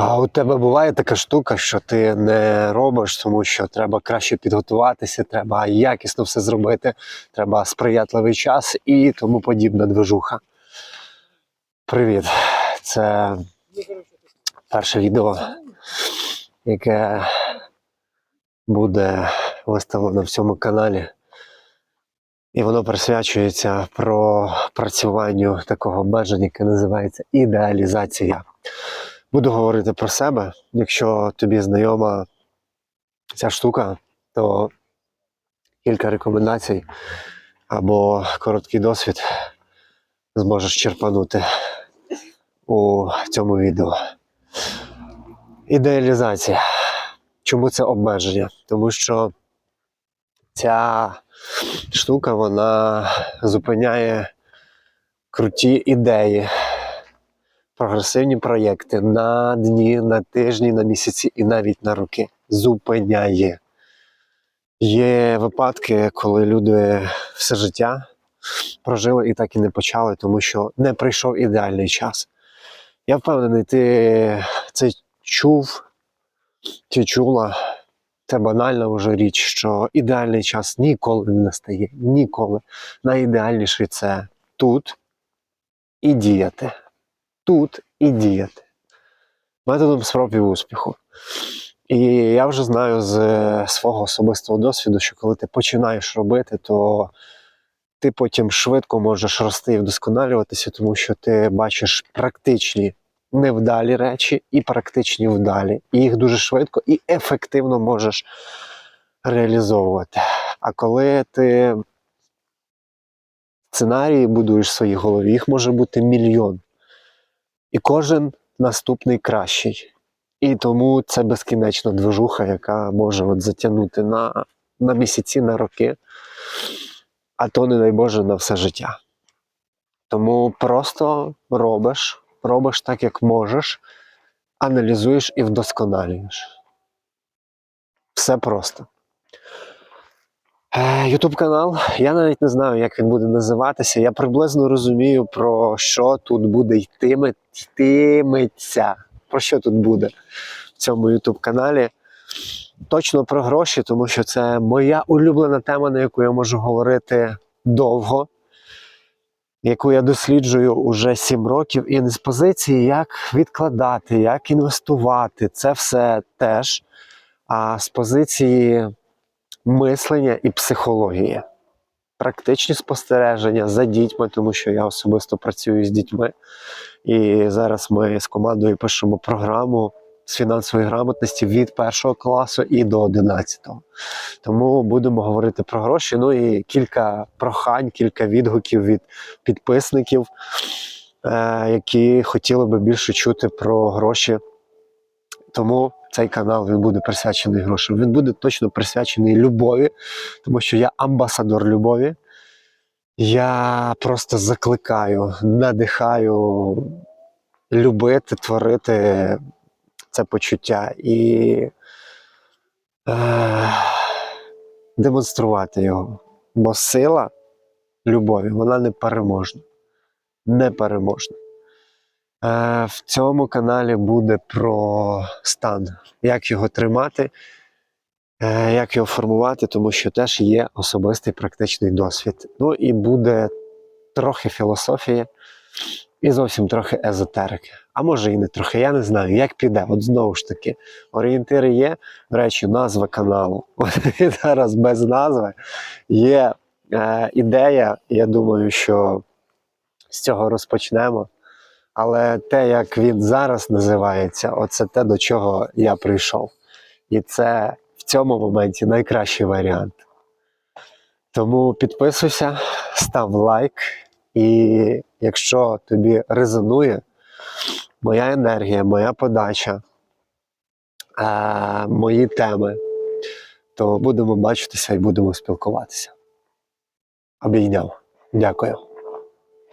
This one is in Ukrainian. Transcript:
А у тебе буває така штука, що ти не робиш, тому що треба краще підготуватися, треба якісно все зробити, треба сприятливий час і тому подібна движуха. Привіт! Це перше відео, яке буде виставлено в цьому каналі. І воно присвячується про працюванню такого обмеження, яке називається ідеалізація. Буду говорити про себе. Якщо тобі знайома ця штука, то кілька рекомендацій або короткий досвід зможеш черпанути у цьому відео. Ідеалізація. Чому це обмеження? Тому що ця штука вона зупиняє круті ідеї, прогресивні проєкти на дні, на тижні, на місяці і навіть на роки. Зупиняє. Є випадки, коли люди все життя прожили і так і не почали, тому що не прийшов ідеальний час. Я впевнений, ти це чув чи чула. Це банальна вже річ, що ідеальний час ніколи не настає. Ніколи. Найідеальніший це тут і діяти. Тут і діяти. Методом спроб і успіху. І я вже знаю з е, свого особистого досвіду, що коли ти починаєш робити, то ти потім швидко можеш рости і вдосконалюватися, тому що ти бачиш практичні невдалі речі і практичні вдалі. І їх дуже швидко і ефективно можеш реалізовувати. А коли ти сценарії будуєш в своїй голові, їх може бути мільйон. І кожен наступний кращий. І тому це безкінечна движуха, яка може от затягнути на, на місяці, на роки, а то, не дай Боже, на все життя. Тому просто робиш, робиш так, як можеш, аналізуєш і вдосконалюєш. Все просто. Ютуб канал. Я навіть не знаю, як він буде називатися. Я приблизно розумію, про що тут буде йтиме, йтиметься. Про що тут буде в цьому Ютуб каналі. Точно про гроші, тому що це моя улюблена тема, на яку я можу говорити довго, яку я досліджую уже 7 років. І не з позиції, як відкладати, як інвестувати. Це все теж. А з позиції мислення і психології. Практичні спостереження за дітьми, тому що я особисто працюю з дітьми. І зараз ми з командою пишемо програму з фінансової грамотності від першого класу і до одинадцятого. Тому будемо говорити про гроші. Ну і кілька прохань, кілька відгуків від підписників, е, які хотіли би більше чути про гроші. Тому цей канал він буде присвячений грошам. Він буде точно присвячений любові, тому що я амбасадор любові. Я просто закликаю, надихаю любити, творити це почуття і е, демонструвати його. Бо сила любові, вона непереможна. Непереможна. Е, в цьому каналі буде про стан, як його тримати, е, як його формувати, тому що теж є особистий практичний досвід. Ну і буде трохи філософії і зовсім трохи езотерики. А може і не трохи, я не знаю, як піде. От знову ж таки, орієнтири є. До речі, назва каналу. От зараз без назви є е, ідея. Я думаю, що з цього розпочнемо. Але те, як він зараз називається, оце те, до чого я прийшов. І це в цьому моменті найкращий варіант. Тому підписуйся, став лайк, і якщо тобі резонує моя енергія, моя подача, е, мої теми, то будемо бачитися і будемо спілкуватися. Обійняв. Дякую.